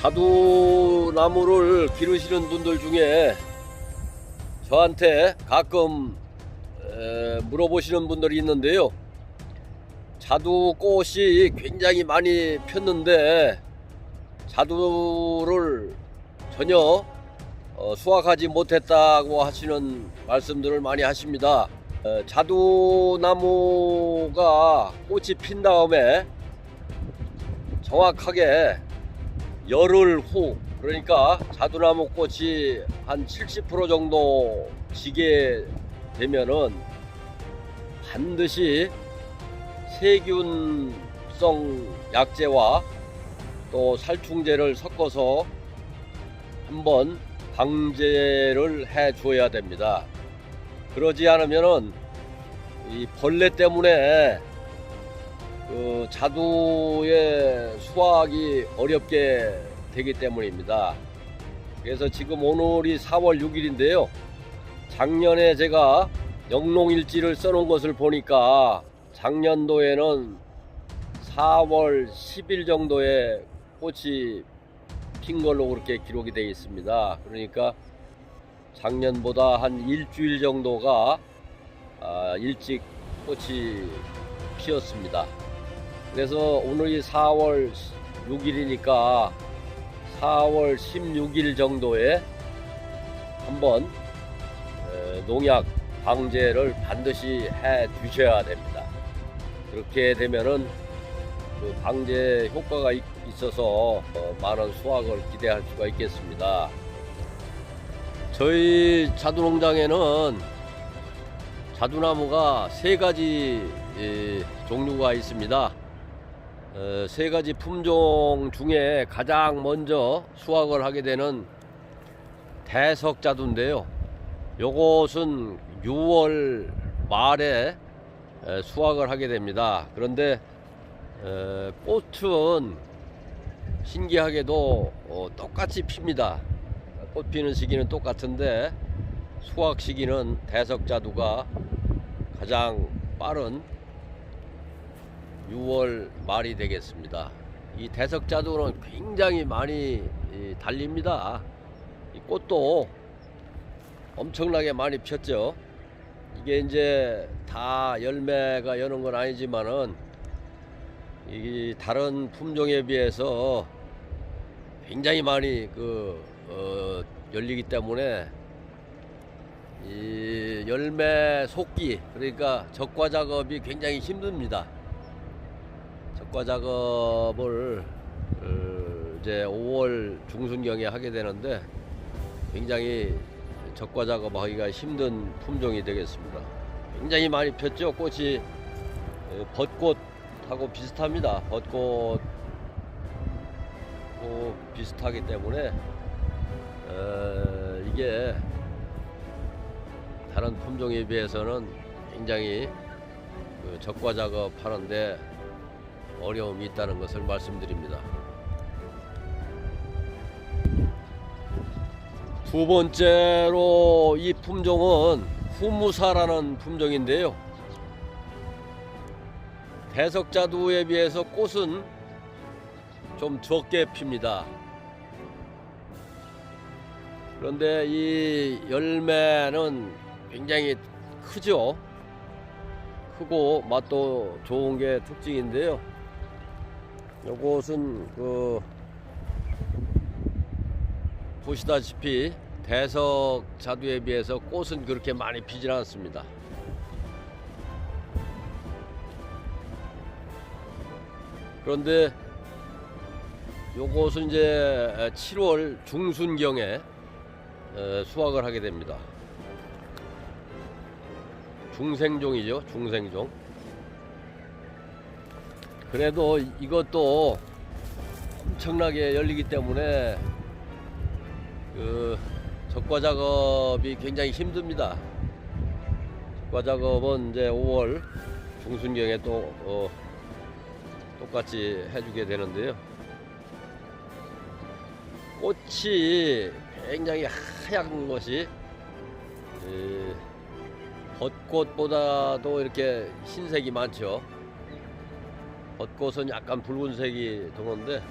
자두나무를 기르시는 분들 중에 저한테 가끔 에, 물어보시는 분들이 있는데요. 자두 꽃이 굉장히 많이 폈는데 자두를 전혀 어, 수확하지 못했다고 하시는 말씀들을 많이 하십니다. 어, 자두나무가 꽃이 핀 다음에 정확하게 열흘 후 그러니까 자두나무 꽃이 한 70% 정도 지게 되면은 반드시 세균성 약제와 또 살충제를 섞어서 한번 방제를 해 줘야 됩니다. 그러지 않으면은 이 벌레 때문에 그 자두의 수확이 어렵게 되기 때문입니다. 그래서 지금 오늘이 4월 6일인데요. 작년에 제가 영농일지를 써놓은 것을 보니까 작년도에는 4월 10일 정도에 꽃이 핀 걸로 그렇게 기록이 되어 있습니다. 그러니까 작년보다 한 일주일 정도가 아, 일찍 꽃이 피었습니다. 그래서 오늘이 4월 6일이니까 4월 16일 정도에 한번 에, 농약 방제를 반드시 해 주셔야 됩니다. 그렇게 되면은 그 방제 효과가 있- 있어서 어, 많은 수확을 기대할 수가 있겠습니다. 저희 자두농장에는 자두나무가 세 가지 예, 종류가 있습니다. 어, 세 가지 품종 중에 가장 먼저 수확을 하게 되는 대석자두인데요. 요것은 6월 말에 에, 수확을 하게 됩니다. 그런데 에, 꽃은 신기하게도 어, 똑같이 핍니다. 꽃 피는 시기는 똑같은데 수확 시기는 대석자두가 가장 빠른 6월 말이 되겠습니다. 이 대석자두는 굉장히 많이 이, 달립니다. 이 꽃도 엄청나게 많이 폈죠. 이게 이제 다 열매가 여는 건 아니지만은 이 다른 품종에 비해서 굉장히 많이 그 어, 열리기 때문에 이 열매 속기 그러니까 적과 작업이 굉장히 힘듭니다. 적과 작업을 어, 이제 5월 중순경에 하게 되는데 굉장히 적과 작업하기가 힘든 품종이 되겠습니다. 굉장히 많이 폈죠. 꽃이 에, 벚꽃하고 비슷합니다. 벚꽃 고 비슷하기 때문에 어, 이게 다른 품종에 비해서는 굉장히 그 적과 작업하는데 어려움이 있다는 것을 말씀드립니다. 두 번째로 이 품종은 후무사라는 품종인데요. 대석자두에 비해서 꽃은 좀 적게 핍니다. 그런데 이 열매는 굉장히 크죠. 크고 맛도 좋은 게 특징인데요. 요것은 그 보시다시피 대석 자두에 비해서 꽃은 그렇게 많이 피질 않습니다. 그런데 요것은 이제 7월 중순경에 에, 수확을 하게 됩니다. 중생종이죠, 중생종. 그래도 이것도 엄청나게 열리기 때문에 그 적과 작업이 굉장히 힘듭니다. 적과 작업은 이제 5월 중순경에 또 어, 똑같이 해주게 되는데요. 꽃이 굉장히 하얀 것이 이, 벚꽃보다도 이렇게 흰색이 많죠. 벚꽃은 약간 붉은색이 도는데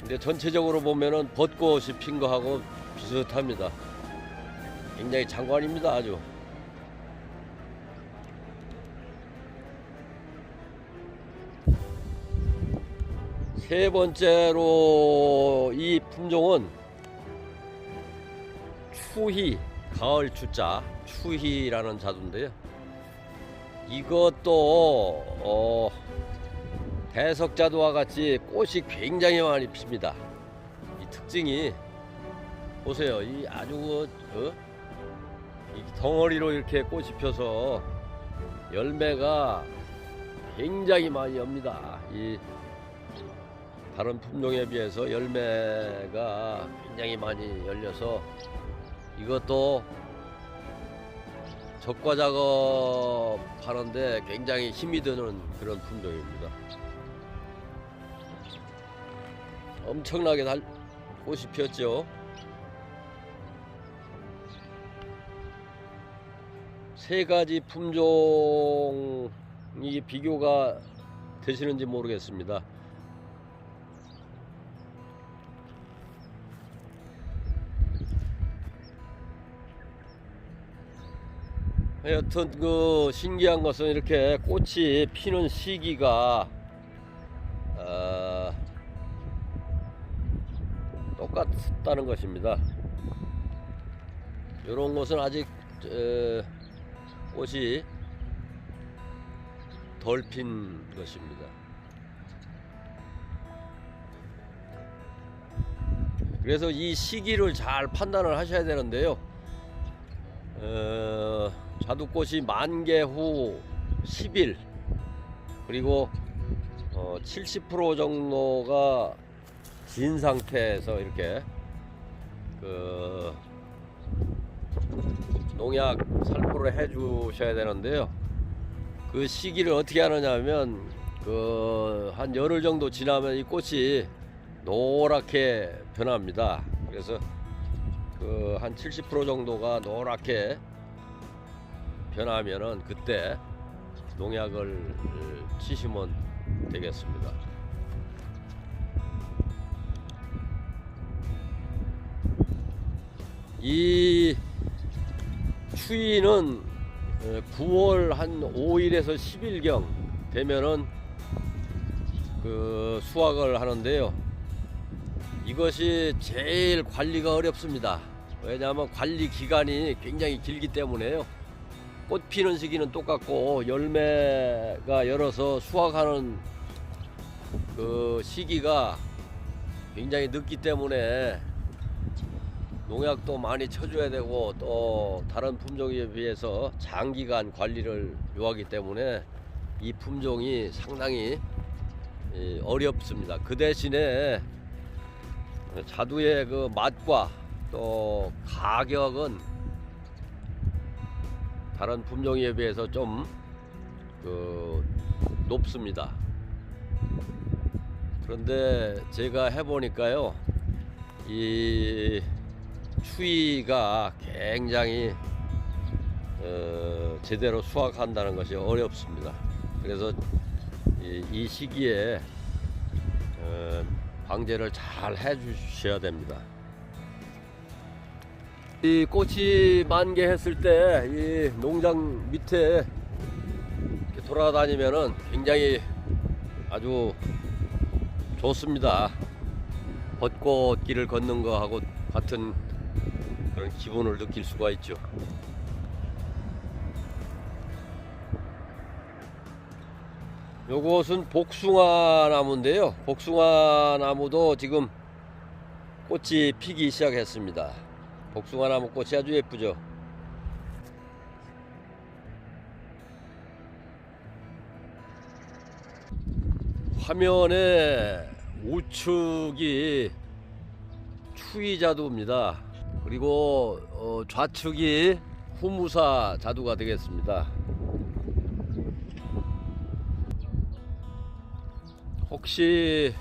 근데 전체적으로 보면은 벚꽃이 핀 거하고 비슷합니다. 굉장히 장관입니다, 아주. 세 번째로 이 품종은 추희 가을 추자 추희라는 자두인데요. 이것도 어, 대석자두와 같이 꽃이 굉장히 많이 핍니다. 이 특징이 보세요. 이 아주 그, 어? 이 덩어리로 이렇게 꽃이 펴서 열매가 굉장히 많이 엽니다. 이 다른 품종에 비해서 열매가 굉장히 많이 열려서 이것도 적과 작업 하는데 굉장히 힘이 드는 그런 품종입니다. 엄청나게 달, 꽃이 피었죠. 세 가지 품종이 비교가 되시는지 모르겠습니다. 여튼 그 신기한 것은 이렇게 꽃이 피는 시기가 아, 똑같다는 것입니다. 이런 것은 아직 에, 꽃이 덜 핀 것입니다. 그래서 이 시기를 잘 판단을 하셔야 되는데요. 어, 자두꽃이 만개 후 10일 그리고 어, 70% 정도가 진 상태에서 이렇게 그 농약 살포를 해 주셔야 되는데요. 그 시기를 어떻게 하느냐면 그 한 열흘 정도 지나면 이 꽃이 노랗게 변합니다. 그래서 그 한 70% 정도가 노랗게 변하면은 그때 농약을 치시면 되겠습니다. 이 추위는 9월 한 5일에서 10일경 되면은 그 수확을 하는데요. 이것이 제일 관리가 어렵습니다. 왜냐하면 관리 기간이 굉장히 길기 때문에요. 꽃 피는 시기는 똑같고 열매가 열어서 수확하는 그 시기가 굉장히 늦기 때문에 농약도 많이 쳐줘야 되고 또 다른 품종에 비해서 장기간 관리를 요하기 때문에 이 품종이 상당히 이, 어렵습니다. 그 대신에 자두의 그 맛과 또 가격은 다른 품종에 비해서 좀 그 높습니다. 그런데 제가 해보니까요, 이 추위가 굉장히 어, 제대로 수확한다는 것이 어렵습니다. 그래서 이, 이 시기에 어, 방제를 잘 해주셔야 됩니다. 이 꽃이 만개했을 때 이 농장 밑에 돌아다니면은 굉장히 아주 좋습니다. 벚꽃 길을 걷는 거하고 같은 그런 기분을 느낄 수가 있죠. 요것은 복숭아 나무인데요. 복숭아 나무도 지금 꽃이 피기 시작했습니다. 복숭아 나무 꽃이 아주 예쁘죠. 화면에 우측이 추위자두입니다. 그리고 어, 좌측이 후무사 자두가 되겠습니다. 혹시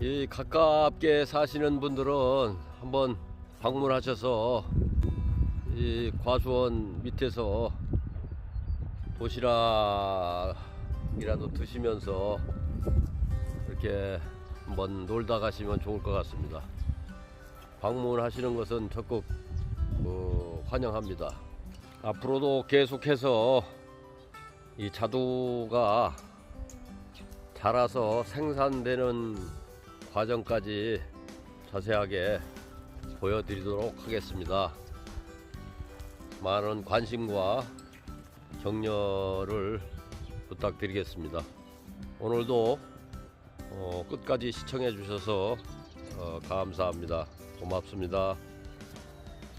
이 가깝게 사시는 분들은 한번 방문하셔서 이 과수원 밑에서 도시락이라도 드시면서 이렇게 한번 놀다 가시면 좋을 것 같습니다. 방문하시는 것은 적극 어, 환영합니다. 앞으로도 계속해서 이 자두가 자라서 생산되는 과정까지 자세하게 보여드리도록 하겠습니다. 많은 관심과 격려를 부탁드리겠습니다. 오늘도 어, 끝까지 시청해 주셔서 어, 감사합니다. 고맙습니다.